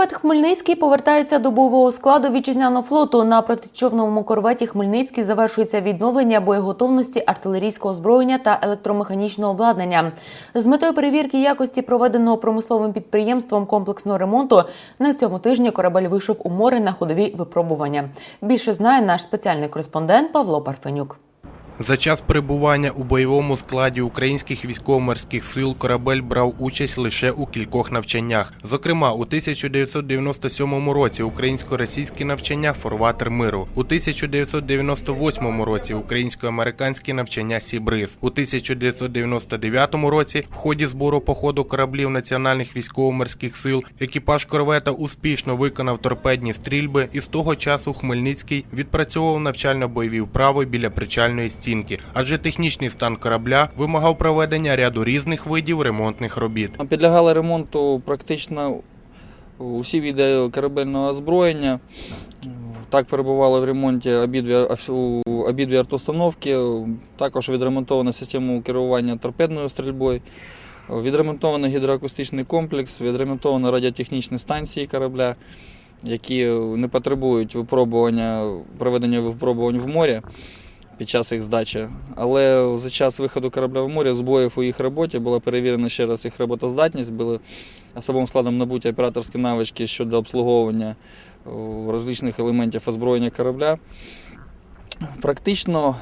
Корвет Хмельницький повертається до бойового складу вітчизняного флоту. На протичовному корветі Хмельницький завершується відновлення боєготовності артилерійського озброєння та електромеханічного обладнання. З метою перевірки якості проведеного промисловим підприємством комплексного ремонту на цьому тижні корабель вийшов у море на ходові випробування. Більше знає наш спеціальний кореспондент Павло Парфенюк. За час перебування у бойовому складі українських військово-морських сил корабель брав участь лише у кількох навчаннях. Зокрема, у 1997 році українсько-російські навчання Форватер миру, у 1998 році українсько-американські навчання Сібриз, у 1999 році в ході збору походу кораблів національних військово-морських сил екіпаж корвета успішно виконав торпедні стрільби і з того часу Хмельницький відпрацьовував навчально-бойові вправи біля причальної стінки, адже технічний стан корабля вимагав проведення ряду різних видів ремонтних робіт. Підлягали ремонту практично усі види корабельного озброєння. Так перебували в ремонті обидві, обидві артустановки, також відремонтована система керування торпедною стрільбою, відремонтований гідроакустичний комплекс, відремонтовані радіотехнічні станції корабля, які не потребують випробування, проведення випробувань в морі під час їх здачі. Але за час виходу корабля в море збоїв у їх роботі була перевірена ще раз їх роботоздатність, були особовим складом набуті операторські навички щодо обслуговування о, розличних елементів озброєння корабля. Практично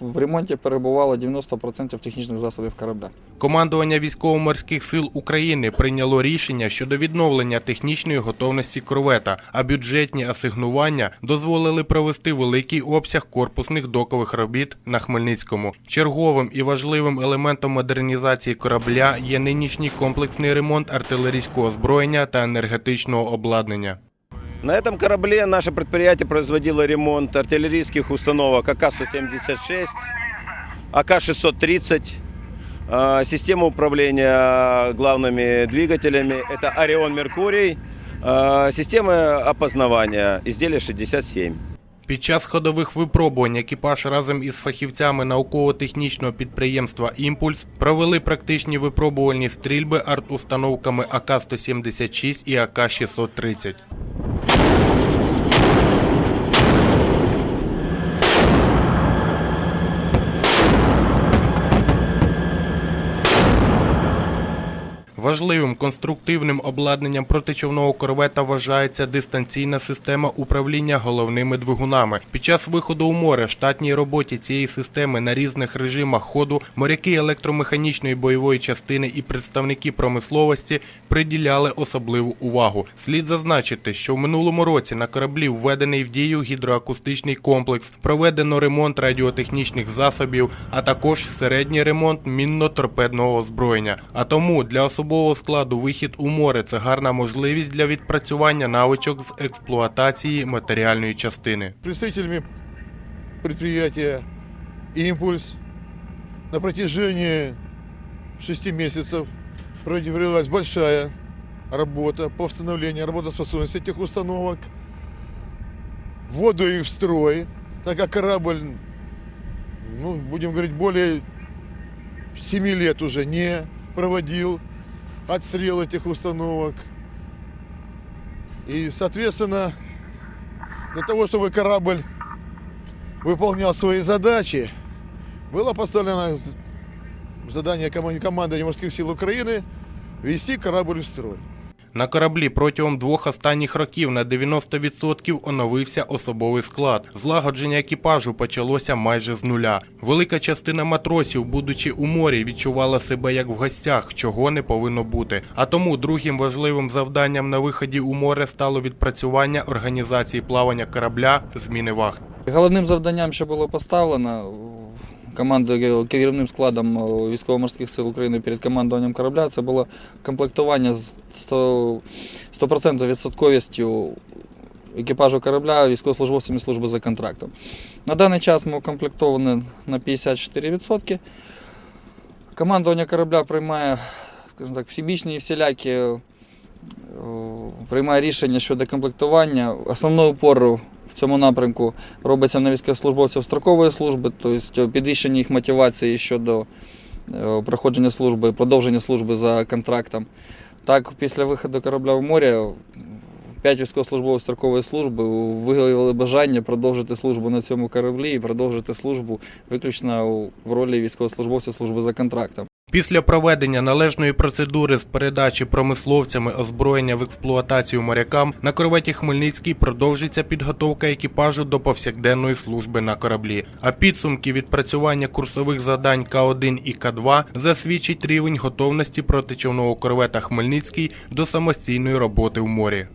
в ремонті перебувало 90% технічних засобів корабля. Командування військово-морських сил України прийняло рішення щодо відновлення технічної готовності корвета, а бюджетні асигнування дозволили провести великий обсяг корпусних докових робіт на Хмельницькому. Черговим і важливим елементом модернізації корабля є нинішній комплексний ремонт артилерійського озброєння та енергетичного обладнання. На этом корабле наше предприятие производило ремонт артиллерийских установок АК-176, АК-630, а, система управления главными двигателями – это Орион Меркурий, а, система опознавания изделия 67. Під час ходових випробувань екіпаж разом із фахівцями науково-технічного підприємства Імпульс провели практичні випробувальні стрільби арт-установками АК-176 і АК-630. Важливим конструктивним обладнанням протичовного корвета вважається дистанційна система управління головними двигунами. Під час виходу у море штатній роботі цієї системи на різних режимах ходу моряки електромеханічної бойової частини і представники промисловості приділяли особливу увагу. Слід зазначити, що в минулому році на кораблі введений в дію гідроакустичний комплекс, проведено ремонт радіотехнічних засобів, а також середній ремонт мінно-торпедного озброєння. А тому для особового складу вихід у море це гарна можливість для відпрацювання навичок з експлуатації матеріальної частини. представителями предприятия «Импульс» на протяжении шести месяцев провелась большая работа по восстановлению работоспособности этих установок, вводу их в строй, так как корабль, ну, будем говорить, более 7 лет уже не проводил отстрел этих установок. И, соответственно, для того, чтобы корабль выполнял свои задачи, было поставлено задание коман- командования морских сил Украины ввести корабль в строй. На кораблі протягом двох останніх років на 90% оновився особовий склад. Злагодження екіпажу почалося майже з нуля. Велика частина матросів, будучи у морі, відчувала себе як в гостях, чого не повинно бути. А тому другим важливим завданням на виході у море стало відпрацювання організації плавання корабля зміни вахт. Головним завданням, що було поставлено командою керівним складом військово-морських сил України перед командуванням корабля, це було комплектування з 100%, 100% відсотковістю екіпажу корабля військовослужбовцями служби за контрактом. На даний час ми укомплектовані на 54%. Командування корабля приймає, скажімо так, всебічні і всілякі е, приймає рішення щодо комплектування. Основною опорою в цьому напрямку робиться на військовослужбовців строкової служби, тобто підвищення їх мотивації щодо е, проходження служби, продовження служби за контрактом. Так, після виходу корабля в море п'ять військовослужбовців строкової служби виявили бажання продовжити службу на цьому кораблі і продовжити службу виключно в ролі військовослужбовців служби за контрактом. Після проведення належної процедури з передачі промисловцями озброєння в експлуатацію морякам на корветі Хмельницький продовжиться підготовка екіпажу до повсякденної служби на кораблі. А підсумки відпрацювання курсових завдань К1 і К2 засвідчить рівень готовності протичовного корвета Хмельницький до самостійної роботи в морі.